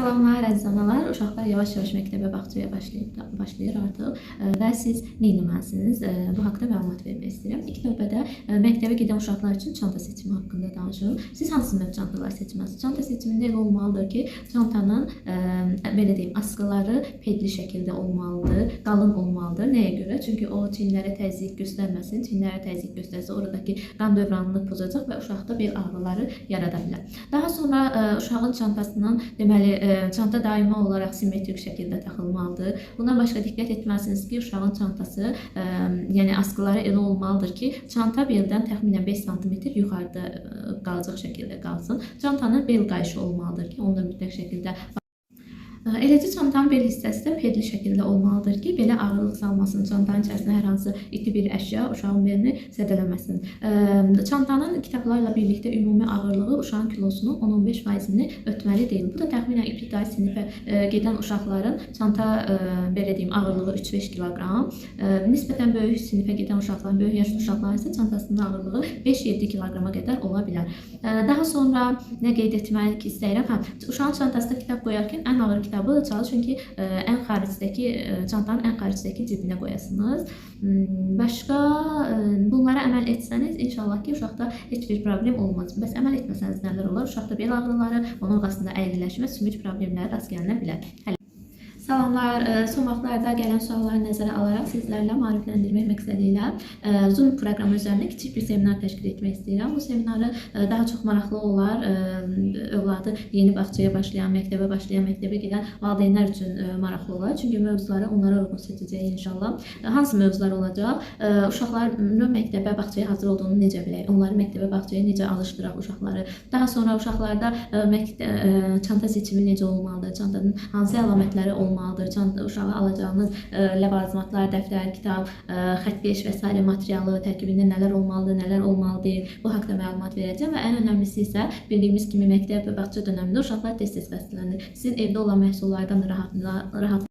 Salamlar əziz analar. Uşaqlar yavaş-yavaş məktəbə, bağçaya başlayıb başlayır artıq ə, və siz nə etməlisiniz? Ə, Bu haqqda məlumat vermək istəyirəm. İlk növbədə ə, məktəbə gedən uşaqlar üçün çanta seçimi haqqında danışım. Siz hansı növ çantalar seçməlisiniz? Çanta seçimində elə olmalıdır ki, çantanın belə deyim, askıları pedli şəkildə olmalıdır, qalın olmalıdır. Nəyə görə? Çünki o çiyinlərə təzyiq göstərməsin. Çiyinlərə təzyiq göstərsə oradakı qan dövranını pozacaq və uşaqda bel ağrıları yarada bilər. Daha sonra uşağın çantasının deməli çanta daimi olaraq simmetrik şəkildə taxılmalıdır. Bundan başqa diqqət etməlisiniz ki, uşağın çantası, ə, yəni askıları elə olmalıdır ki, çanta beldən təxminən 5 sm yuxarıda ə, qalacaq şəkildə qalsın. Çantanın bel qayışı olmalıdır ki, onu da mütləq şəkildə Eləcə çantanın bel hissəsi də pedli şəkildə olmalıdır ki, belə ağırlıq salmasın. Çantanın içərisinə hər hansı iti bir əşya uşağın belini zədələməsin. Çantanın kitablarla birlikdə ümumi ağırlığı uşağın kilosunun 10-15%-ni ötməli deyil. Bu da təxminən ibtidai sinifə ə, gedən uşaqların çanta ə, belə deyim ağırlığı 3-5 kiloqram. Ə, Nisbətən böyük sinifə gedən uşaqların, böyük yaşlı uşaqların isə çantasının ağırlığı 5-7 kiloqrama qədər ola bilər. Daha sonra nə qeyd etmək istəyirəm? Hə, uşağın çantasına kitab qoyarkən ən ağır kitabı çalışın ki, ə, ən xaricdəki ə, çantanın ən xaricdəki cibinə qoyasınız. Hmm, Başqa ə, bunlara əməl etsəniz, inşallah ki, uşaqda heç bir problem olmaz. Bəs əməl etməsəniz nələr olar? Uşaqda bel ağrıları, onun arasında əyriləşmə, sümük problemləri rast gəlinə bilər. Hələ Salamlar. Son vaxtlarda gələn sualları nəzərə alaraq sizlərlə maarifləndirmək məqsədi ilə Zoom proqramı üzərində kiçik bir seminar təşkil etmək istəyirəm. Bu seminarı daha çox maraqlı olar, ə, övladı yeni bağçaya başlayan, məktəbə başlayan, məktəbə gedən valideynlər üçün ə, maraqlı olar. Çünki mövzuları onlara uyğun seçəcəyik inşallah. Ə, Hansı mövzular olacaq? Ə, Uşaqların məktəbə, bağçaya hazır olduğunu necə bilək? Onları məktəbə, bağçaya necə alışdıraq uşaqları? Daha sonra uşaqlarda çanta seçimi necə olmalıdır? Çantanın hansı əlamətləri olmalıdır? Çanta uşağa alacağınız ləvazimatlar, dəftər, kitab, ə, xəttkeş və s. materialı tərkibində nələr olmalıdır, nələr olmalı deyil. Bu haqqda məlumat verəcəm və ən önəmlisi isə bildiyimiz kimi məktəb və bağça dövründə uşaqlar tez-tez xəstələnir. Sizin evdə olan məhsullardan rahat rahat